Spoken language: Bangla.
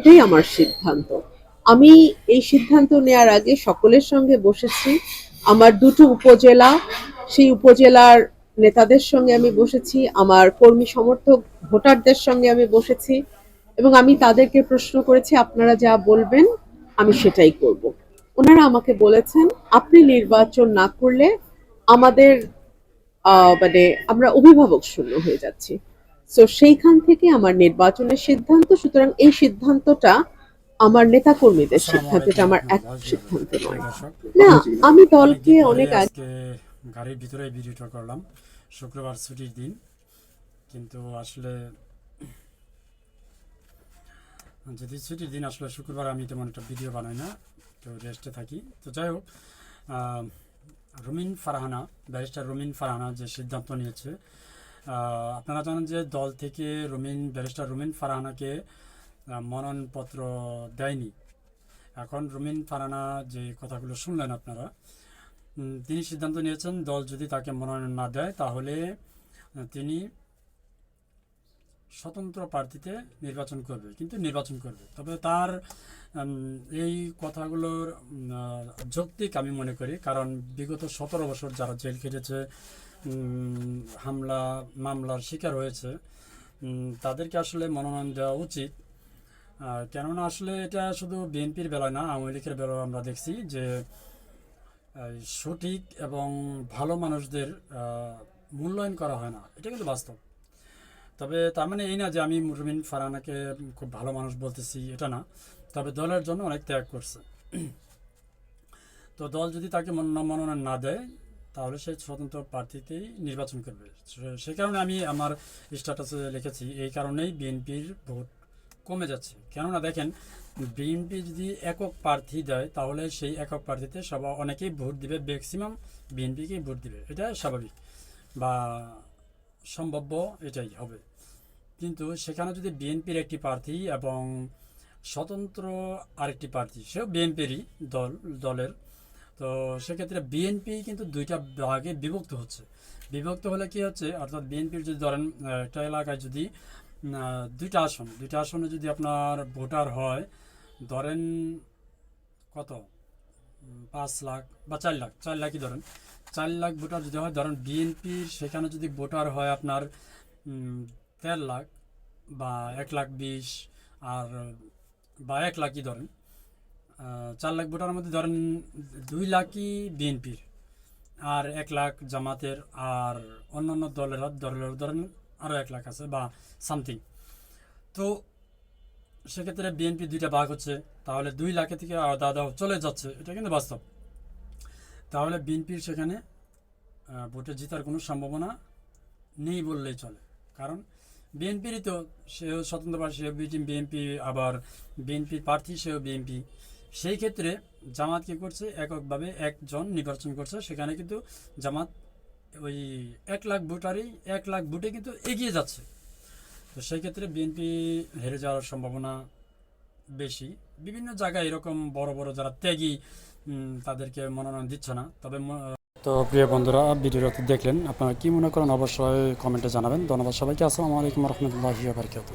এটাই আমার সিদ্ধান্ত। আমি এই সিদ্ধান্ত নেয়ার আগে সকলের সঙ্গে বসেছি। আমার দুটো উপজেলা, সেই উপজেলার নেতাদের সঙ্গে আমি বসেছি, আমার কর্মী সমর্থক ভোটারদের সঙ্গে আমি বসেছি এবং আমি তাদেরকে প্রশ্ন করেছি, আপনারা যা বলবেন, আমি সেটাই করব। ওনারা আমাকে বলেছেন, আপনি নির্বাচন না করলে আমাদের মানে আমরা অভিভাবক শূন্য হয়ে যাচ্ছি। তো সেইখান থেকে আমার নির্বাচনের সিদ্ধান্ত সুতরাং এই সিদ্ধান্তটা আমার নেতা কর্মীদের সিদ্ধান্ত এটা আমার এক সিদ্ধান্ত নয়। না আমি দলকে অনেক আগে গাড়ির ভিতরে ভিডিওটা করলাম শুক্রবার ছুটির দিন। কিন্তু আসলে যদি ছুটির দিন আসলে শুক্রবার আমি তেমন একটা ভিডিও বানাই না তো রেস্টে থাকি। তো যাই হোক আহ, রুমিন ফারহানা ব্যারিস্টার রুমিন ফারহানা যে সিদ্ধান্ত নিয়েছে আপনারা জানেন যে দল থেকে রুমিন ব্যারিস্টার রুমিন ফারহানাকে আহ, মনোনয়নপত্র দেয়নি। এখন রুমিন ফারানা যে কথাগুলো শুনলেন আপনারা তিনি সিদ্ধান্ত নিয়েছেন দল যদি তাকে মনোনয়ন না দেয় তাহলে তিনি স্বতন্ত্র প্রার্থীতে নির্বাচন করবে কিন্তু নির্বাচন করবে। তবে তার এই কথাগুলোর যৌক্তিক আমি মনে করি কারণ বিগত সতেরো বছর যারা জেল খেটেছে হামলা, মামলার শিকার হয়েছে। তাদেরকে আসলে মনোনয়ন দেওয়া উচিত। আর কেননা আসলে এটা শুধু বিএনপির বেলায় না, আওয়ামী লীগের বেলায় আমরা দেখছি যে সঠিক এবং ভালো মানুষদের মূল্যায়ন করা হয় না। এটা কিন্তু বাস্তব। তবে তার মানে এই না যে আমি মুরমিন ফারানাকে খুব ভালো মানুষ বলতেছি, এটা না। তবে দলের জন্য অনেক ত্যাগ করছে। তো দল যদি তাকে মনোনয়ন না দেয় তাহলে সে স্বতন্ত্র প্রার্থীতেই নির্বাচন করবে। সে- কারণে আমি আমার স্ট্যাটাসে লিখেছি, এই কারণেই বিএনপির ভোট কমে যাচ্ছে। কেননা দেখেন, বিএনপি যদি একক প্রার্থী দেয়, তাহলে সেই একক প্রার্থীতে সবাই অনেকেই ভোট দিবে ম্যাক্সিমাম বিএনপিকেই ভোট দিবে। এটা স্বাভাবিক বা সম্ভাব্য এটাই হবে। কিন্তু সেখানে যদি বিএনপির একটি প্রার্থী এবং স্বতন্ত্র আরেকটি প্রার্থী, সেও বিএনপিরই দল, দলের তো সেক্ষেত্রে বিএনপি কিন্তু দুইটা ভাগে বিভক্ত হচ্ছে। বিভক্ত হলে কি হচ্ছে? অর্থাৎ বিএনপির যদি ধরেন একটা এলাকায় যদি দুইটা আসন, দুইটা আসনে যদি আপনার ভোটার হয়, ধরেন কত? পাঁচ লাখ বা চার লাখ, চার লাখই ধরেন। চার লাখ ভোটার যদি হয়, ধরেন বিএনপির সেখানে যদি ভোটার হয় আপনার দেড় লাখ বা এক লাখ বিশ, আর, বা এক লাখই ধরেন। চার লাখ ভোটার মধ্যে ধরেন দুই লাখই বিএনপির আর এক লাখ জামাতের আর অন্যান্য দলের দলের ধরেন আরও এক লাখ আছে বা সামথিং। তো সেক্ষেত্রে বিএনপি দুইটা ভাগ হচ্ছে, তাহলে দুই লাখের থেকে আলাদা আলাদা চলে যাচ্ছে, এটা কিন্তু বাস্তব। তাহলে বিএনপির সেখানে ভোটে জেতার কোনো সম্ভাবনা নেই বললেই চলে। কারণ বিএনপিরই তো সেও স্বতন্ত্র প্রার্থী সেও বিএনপি আবার বিএনপির প্রার্থী, সেও বিএনপি। সেই ক্ষেত্রে জামাত কি করছে? এককভাবে একজন নির্বাচন করছে। সেখানে কিন্তু জামাত ওই এক লাখ ভোটারই এক লাখ ভোটে কিন্তু এগিয়ে যাচ্ছে। তো সেই ক্ষেত্রে বিএনপি হেরে যাওয়ার সম্ভাবনা বেশি। বিভিন্ন জায়গায় এরকম বড় বড় যারা ত্যাগী তাদেরকে মনোনয়ন দিচ্ছে না। তবে তো প্রিয় বন্ধুরা, ভিডিওটা দেখলেন। আপনারা কি মনে করেন অবশ্যই কমেন্টে জানাবেন। ধন্যবাদ সবাইকে। আসসালামু আলাইকুম রহমতুল্লাহি বারকাত